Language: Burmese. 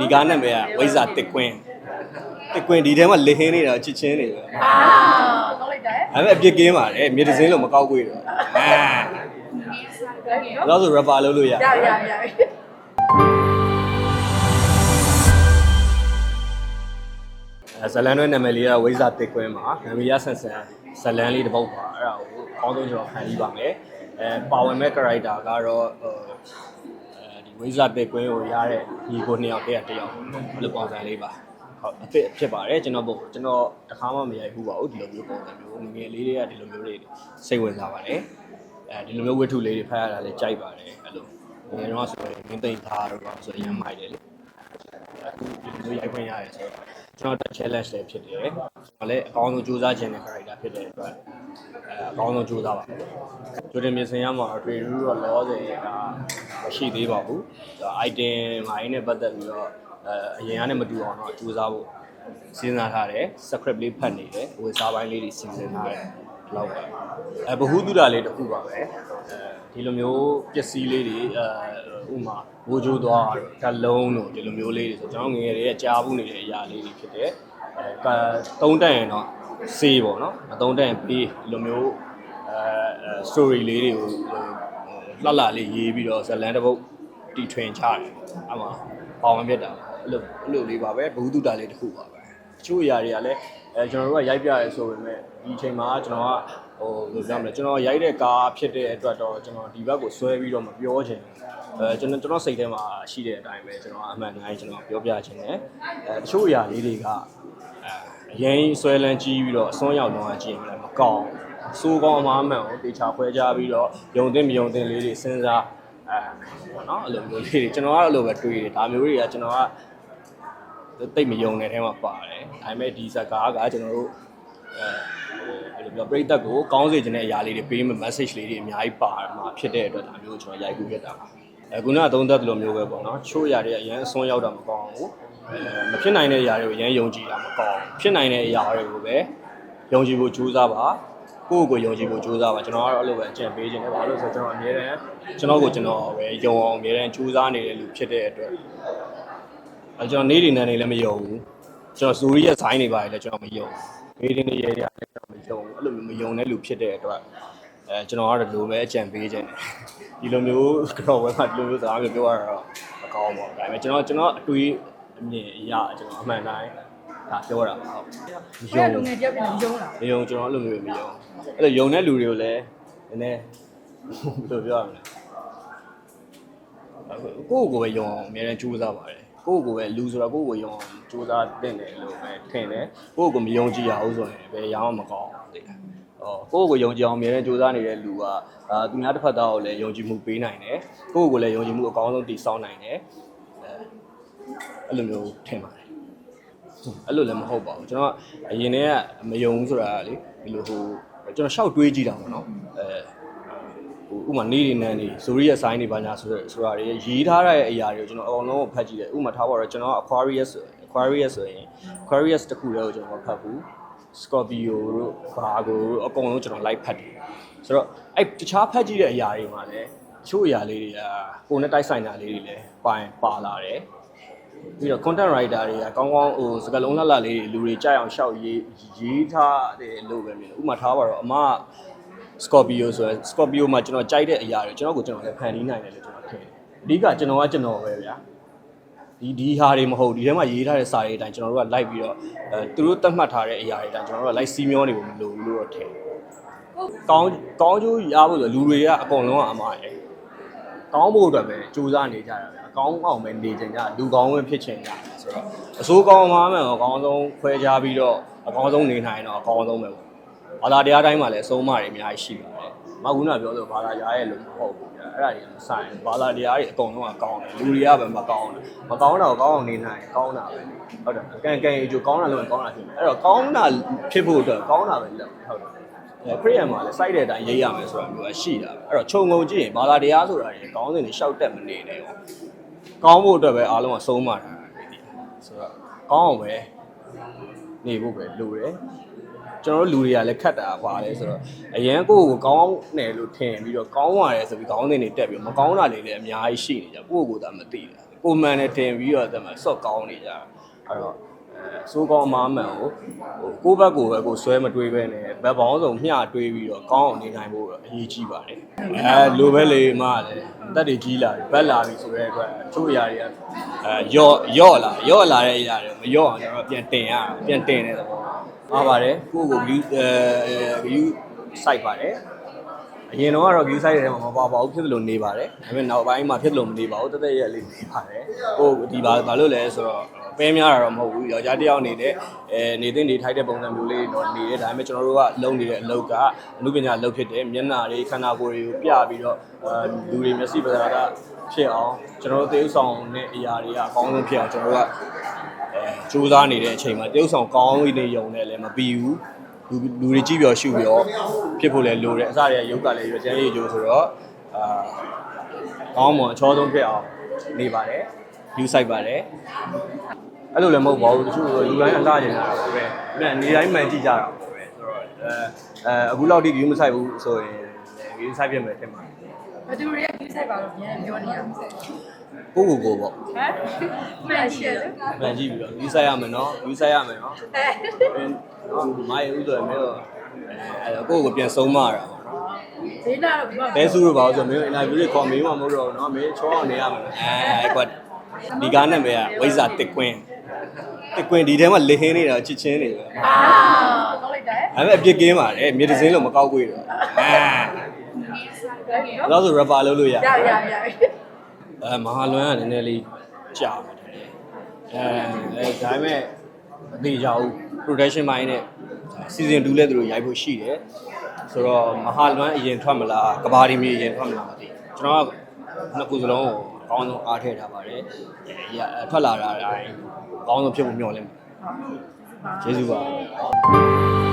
ဒီကားနာမည်ကဝိဇာတစ်ကွင်းတစ်ကွင်းဒီထဲမှာလေဟင်းနေတာချစ်ချင်းနေပဲအာတော့လိုက်တယ်ဒါပေမဲ့အပြစ်ကင်းပါတယ်မြေတစင်းလို့မကောက်ကွေးတော့အာတော့ဆို rapper လုပ်လို့ရရရရရအဲဇလန်ရဲ့နာမည်လေးကဝိဇာတစ်ကွင်းမှာနမီယာဆန်ဆန်ဇလန်လေးတစ်ပုတ်ပါအဲ့ဒါကိုအောင်းဆုံးကျွန်တော်ခံပြီးပါမယ်အဲပါဝင်မဲ့ character ကတော့အဲဒီ ဝိဇာတစ်ကွင်းကိုရတဲ့ညီကိုနှစ်ယောက်တည်းတယောက်ဘယ်လိုပုံစံလေးပါဟုတ်အဖြစ်ဖြစ်ပါတယ်ကျွန်တော်ဘုကျွန်တော်တခါမှမရိုက်ဘူးပါဘူးဒီလိုမျိုးပုံစံမျိုးငငယ်လေးတွေကဒီလိုမျိုးလေးစိတ်ဝင်စားပါတယ်အဲဒီလိုမျိုးဝတ္ထုလေးတွေဖတ်ရတာလည်းကြိုက်ပါတယ်အဲ့လိုငယ်တော့ဆိုရင်မင်းသိမ့်သားတော့ဆိုရင်ရမ်းမိုက်တယ်လေအခုဒီလိုရိုက်ခွင့်ရတယ်ဆိုတော့ ကျွန်တော်တက် challenge လည်းဖြစ်တယ်ကျွန်တော်လည်းအကောင်းဆုံးကြိုးစားခြင်းတဲ့ character ဖြစ်တဲ့အတွက်အဲအကောင်းဆုံးကြိုးစားပါကြိုတင်မြင်စင်ရမှာ review တော့လောဆယ်ကမရှိသေးပါဘူး item မိုင်းနဲ့ပတ်သက်ပြီးတော့အဲအရင်ကနေမတူအောင်တော့ကြိုးစားဖို့စဉ်းစားထားတယ် script လေးဖတ်နေတယ်ဝေစားပိုင်းလေးတွေစီစဉ်ထားတယ်လောက်ပါအဲဘ ഹു တုဒလေးတစ်ခုပါပဲအဲ ဒီလိုမျိုးပစ္စည်းလေးတွေအဲဥမာဘိုးကျိုးသွားဓာတ်လုံးတို့ဒီလိုမျိုးလေးတွေဆိုကျွန်တော်ငယ်ငယ်တွေကကြားဘူးနေတဲ့အရာလေးတွေဖြစ်တယ်အဲကသုံးတက်ရင်တော့စေးပေါ့နော်မသုံးတက်ရင်ပေးဒီလိုမျိုးအဲ story လေးတွေကိုလှလှလေးရေးပြီးတော့ဇလန်တစ်ပုတ်တီထွင်ချတယ်အဲ့မှာပေါဝင်ပြတ်တာအဲ့လိုအဲ့လိုလေးပါပဲဘ ഹു တုဒလေးတစ်ခုပါပဲတချို့အရာတွေကလည်းအဲကျွန်တော်တို့ကရိုက်ပြရဲဆိုပေမဲ့ဒီအချိန်မှာကျွန်တော်က ဟိုဘယ်လိုပြောမလဲကျွန်တော်ရိုက်တဲ့ကားဖြစ်တဲ့အတွက်တော့ကျွန်တော်ဒီဘက်ကိုဆွဲပြီးတော့မပြောချင်ဘူးအဲကျွန်တော်ကျွန်တော်စိတ်ထဲမှာရှိတဲ့အတိုင်းပဲကျွန်တော်အမှန်တိုင်းကျွန်တော်ပြောပြချင်တယ်အဲတချို့အရာလေးတွေကအဲအရင်ဆွဲလန်းကြီးပြီးတော့အစွန်းရောက်တော့ကြည့်ရင်လည်းမကောင်းစိုးကောင်းအမှားမှန်ကိုတေချာခွဲခြားပြီးတော့ယုံသိမယုံသိလေးတွေစဉ်းစားအဲပေါ့နော်အဲ့လိုမျိုးလေးတွေကျွန်တော်ကတော့အဲ့လိုပဲတွေးတယ်ဒါမျိုးတွေကကျွန်တော်ကတိတ်မယုံတဲ့အဲမှာပါတယ်ဒါပေမဲ့ဒီဇက်ကားကကျွန်တော်တို့ အဲဘယ်လိုပြောပရိသတ်ကိုကောင်းစေချင်တဲ့အရာလေးတွေပေးမယ် message လေးတွေအများကြီးပါမှာဖြစ်တဲ့အတွက်ဒါမျိုးကျွန်တော်ရိုက်ကူးခဲ့တာပါအခုနကသုံးသက်တယ်လို့မျိုးပဲပေါ့နော်ချိုးအရာတွေအရင်အစွန်းရောက်တာမကောင်းဘူးအဲမဖြစ်နိုင်တဲ့အရာတွေကိုအရင်ယုံကြည်တာမကောင်းဖြစ်နိုင်တဲ့အရာတွေကိုပဲယုံကြည်ဖို့ကြိုးစားပါကိုယ့်ကိုယ်ယုံကြည်ဖို့ကြိုးစားပါကျွန်တော်ကတော့အဲ့လိုပဲအကြံပေးခြင်းတယ်ဘာလို့လဲဆိုတော့ကျွန်တော်အမြဲတမ်းကျွန်တော်ကိုကျွန်တော်ပဲယုံအောင်အမြဲတမ်းကြိုးစားနေတဲ့လူဖြစ်တဲ့အတွက်အဲကျွန်တော်နေနေနေလည်းမယုံဘူးကျွန်တော်ဇူရီရဲ့ဇိုင်းတွေပါတယ်လည်းကျွန်တော်မယုံနေ နေနေရဲရဲလည်းကျွန်တော်မယုံဘူးအဲ့လိုမျိုးမယုံတဲ့လူဖြစ်တဲ့အတွက်အဲကျွန်တော်ကတော့လိုပဲအကြံပေးခြင်းတယ်ဒီလိုမျိုးကတော့ဘယ်မှာဒီလိုမျိုးစကားမျိုးပြောရတော့မကောင်းပါဘူးဒါပေမဲ့ကျွန်တော်ကျွန်တော်အတွေးအမြင်အရကျွန်တော်အမှန်တိုင်းဒါပြောတာပါဟုတ်မဘယ်ယုံလူငယ်ပြောပြနေရုံးလားမယုံကျွန်တော်အဲ့လိုမျိုးမယုံအဲ့လိုယုံတဲ့လူတွေကိုလည်းနည်းနည်းဘယ်လိုပြောရမလဲကိုယ့်ကိုယ်ပဲယုံအောင်အများနဲ့ကြိုးစားပါတယ် ကိုယ့်ကိုယ်ပဲလူဆိုတော့ကိုယ့်ကိုယ်ယုံအောင်ကြိုးစားတင်တယ်လို့ပဲထင်တယ်ကိုယ့်ကိုယ်မယုံကြည်ရဘူးဆိုရင်ဘယ်ရောင်းမှမကောင်းဘူးသိလားအော်ကိုယ့်ကိုယ်ကိုယုံကြည်အောင်အများနဲ့ကြိုးစားနေတဲ့လူကအာသူများတစ်ဖက်သားကိုလည်းယုံကြည်မှုပေးနိုင်တယ်ကိုယ့်ကိုယ်ကိုလည်းယုံကြည်မှုအကောင်းဆုံးတည်ဆောက်နိုင်တယ်အဲအဲ့လိုမျိုးထင်ပါတယ်အဲ့လိုလည်းမဟုတ်ပါဘူးကျွန်တော်ကအရင်တည်းကမယုံဘူးဆိုတာကလေဒီလိုဟိုကျွန်တော်ရှောက်တွေးကြည့်တာပေါ့နော်အဲဟို ဥမာနေနေနန်းနေဇိုရီရဲ့ sign တွေပါညာဆိုတဲ့ဆိုတာတွေရေးထားတဲ့အရာတွေကိုကျွန်တော်အကောင်လုံးကိုဖတ်ကြည့်တယ်ဥမာထားပါတော့ကျွန်တော်က Aquarius ဆို Aquarius ဆိုရင် Aquarius တခုတည်းကိုကျွန်တော်မဖတ်ဘူး Scorpio တို့ Virgo တို့အကုန်လုံးကျွန်တော် like ဖတ်တယ်ဆိုတော့အဲ့တခြားဖတ်ကြည့်တဲ့အရာတွေမှာလည်းချို့အရာလေးတွေကကိုယ်နဲ့တိုက်ဆိုင်တာလေးတွေလည်းပါရင်ပါလာတယ်ပြီးတော့ content writer တွေကကောင်းကောင်းဟိုစကားလုံးလှလှလေးတွေလူတွေကြိုက်အောင်ရှောက်ရေးရေးထားတယ်လို့ပဲမြင်တယ်ဥပမာထားပါတော့အမက Scorpio ဆိုရင် Scorpio မှာကျွန်တော်ကြိုက်တဲ့အရာတွေကျွန်တော်ကိုကျွန်တော်လည်းဖန်တီးနိုင်တယ်လို့ကျွန်တော်ထင်တယ်အဓိကကျွန်တော်ကကျွန်တော်ပဲဗျာဒီဒီဟာတွေမဟုတ်ဒီထဲမှာရေးထားတဲ့စာတွေအတိုင်းကျွန်တော်တို့က like ပြီးတော့အဲသူတို့သတ်မှတ်ထားတဲ့အရာတွေအတိုင်းကျွန်တော်တို့က like စီးမျောနေဖို့မလိုဘူးလို့တော့ထင်တယ်ကောင်းကောင်းကျိုးရဖို့ဆိုလူတွေကအကုန်လုံးကအမှားရယ်ကောင်းဖို့အတွက်ပဲစူးစမ်းနေကြတာဗျာအကောင်းအောင်ပဲနေကြကြလူကောင်းဝင်ဖြစ်ချင်ကြတယ်ဆိုတော့အစိုးကောင်းမှမှန်အကောင်းဆုံးခွဲခြားပြီးတော့အကောင်းဆုံးနေနိုင်တော့အကောင်းဆုံးပဲပေါ့ ဘာသာတရားတိုင်းမှာလည်းအဆုံးအမတွေအများကြီးရှိပါတယ်။မကုနာပြောလို့ဘာသာရားရဲ့လို့မဟုတ်ဘူး။အဲ့ဒါတွေမဆိုင်ဘူး။ဘာသာတရားတွေအကုန်လုံးကကောင်းတယ်။လူတွေကပဲမကောင်းဘူး။မကောင်းတာကိုကောင်းအောင်နေနိုင်ကောင်းတာပဲ။ဟုတ်တယ်။ကံကံအကျိုးကောင်းတာလို့ကောင်းတာဖြစ်မယ်။အဲ့တော့ကောင်းတာဖြစ်ဖို့အတွက်ကောင်းတာပဲလုပ်ဟုတ်တယ်။အဲခရိယန်မှာလည်းစိုက်တဲ့အတိုင်းရေးရမယ်ဆိုတာမျိုးကရှိတာပဲ။အဲ့တော့ခြုံငုံကြည့်ရင်ဘာသာတရားဆိုတာတွေကောင်းစင်တွေရှောက်တက်မနေနဲ့ပေါ့။ကောင်းဖို့အတွက်ပဲအားလုံးကဆုံးမတာ။ဆိုတော့ကောင်းအောင်ပဲနေဖို့ပဲလိုတယ်။ ကျွန်တော်တို့လူတွေကလည်းခတ်တာပါလေဆိုတော့အရန်ကိုယ့်ကိုကောင်းတယ်လို့ထင်ပြီးတော့ကောင်းပါတယ်ဆိုပြီးကောင်းတဲ့နေတက်ပြီးမကောင်းတာတွေလည်းအများကြီးရှိနေကြကိုယ့်ကိုယ်ကမသိတာကိုမန်နဲ့တင်ပြီးတော့တမဆော့ကောင်းနေကြတာအဲ့တော့အဲစိုးကောင်းအမားမှန်ကိုဟိုကိုယ့်ဘက်ကိုပဲကိုဆွဲမတွေးပဲနဲ့ဘက်ပေါင်းစုံမျှတွေးပြီးတော့ကောင်းအောင်နေနိုင်ဖို့တော့အရေးကြီးပါတယ်အဲလိုပဲလေမလည်းတက်တွေကြီးလာပြီဘက်လာပြီဆိုတဲ့အတွက်အချို့အရာတွေကအဲယော့ယော့လာယော့လာတဲ့အရာတွေမယော့အောင်ကျွန်တော်ပြန်တင်ရတာပြန်တင်တဲ့သဘော အားပါတယ်ကိုယ့်ကို view အဲ view site ပါတယ်အရင်တော့ကတော့ view site ထဲမှာမပါပါဘူးဖြစ်သလိုနေပါတယ်ဒါပေမဲ့နောက်ပိုင်းမှာဖြစ်သလိုမနေပါဘူးတက်တက်ရက်လေးနေပါတယ်ဟိုဒီဘာဘာလို့လဲဆိုတော့ပဲများတာတော့မဟုတ်ဘူးယောက်ျားတစ်ယောက်နေတဲ့အဲနေတဲ့နေထိုက်တဲ့ပုံစံမျိုးလေးတော့နေတယ်ဒါပေမဲ့ကျွန်တော်တို့ကလုံနေတဲ့အလုပ်ကအမှုပညာအလုပ်ဖြစ်တယ်မျက်နှာတွေခန္ဓာကိုယ်တွေကိုပြပြီးတော့အဲလူတွေမျက်စိပစာက ဖြစ်အောင်ကျွန်တော်တို့သေဥဆောင်တဲ့အရာတွေကအကောင်းဆုံးဖြစ်အောင်ကျွန်တော်တို့ကအဲစူးစမ်းနေတဲ့အချိန်မှာသေဥဆောင်ကောင်းနေရုံနဲ့လည်းမပြီးဘူးလူလူတွေကြည့်ပြောရှုပြောဖြစ်ဖို့လည်းလိုတယ်အစတွေကရုပ်ကလည်းရွေးချယ်ရည်ကြိုးဆိုတော့အာကောင်းမွန်အချောဆုံးဖြစ်အောင်နေပါတယ် view site ပါတယ်အဲ့လိုလည်းမဟုတ်ပါဘူးတချို့လူတိုင်းအလှကျင်တာပါပဲအဲ့နေတိုင်းမှန်ကြည့်ကြတာပါပဲဆိုတော့အဲအဲအခုလောက်ထိ view မဆိုင်ဘူးဆိုရင် view site ပြမယ်ထင်ပါတယ်ဘယ်သူတွေကဒီ ဆက်ပါလို့ပြန်ပြောနေရမှာကိုကိုကိုပေါ့ဟမ်မှန်ရှိတယ်အမှန်ကြည့်ပြီးတော့ယူဆိုင်ရမယ်နော်ယူဆိုင်ရမယ်နော်အဲမိုင်းဦးဆိုရင်မင်းတို့အဲကိုကိုပြန်ဆုံးမတာပေါ့ဒေးနာတော့ဘာဘဲစုလို့ပါဆိုမင်းတို့ interview တွေခေါ်မေးမှမဟုတ်တော့နော်မင်းချောအောင်နေရမယ်အဲကွာဒီကားနာမည်ကဝိဇာတစ်ကွင်းတစ်ကွင်းဒီထဲမှာလေဟင်းနေတာချစ်ချင်းနေပဲအာကောင်းလိုက်တယ်အဲ့မဲ့အပြစ်ကင်းပါတယ်မြေတစင်းလို့မကောက်ကွေးတော့အာ တော့ဆို rapper လုပ်လို့ရရရရရအဲမဟာလွန်ကနည်းနည်းလေးကြာတယ်အဲအဲဒါပေမဲ့အသေးကြဘူး production မိုင်းနဲ့ season 2လည်းသူတို့ရိုက်ဖို့ရှိတယ်ဆိုတော့မဟာလွန်အရင်ထွက်မလားကဘာဒီမီအရင်ထွက်မလားမသိဘူးကျွန်တော်ကနှစ်ခုစလုံးကိုအကောင်းဆုံးအားထည့်ထားပါတယ်အဲရထွက်လာတာအတိုင်းအကောင်းဆုံးဖြစ်ဖို့မျှော်လင့်ပါတယ်ကျေးဇူးပါ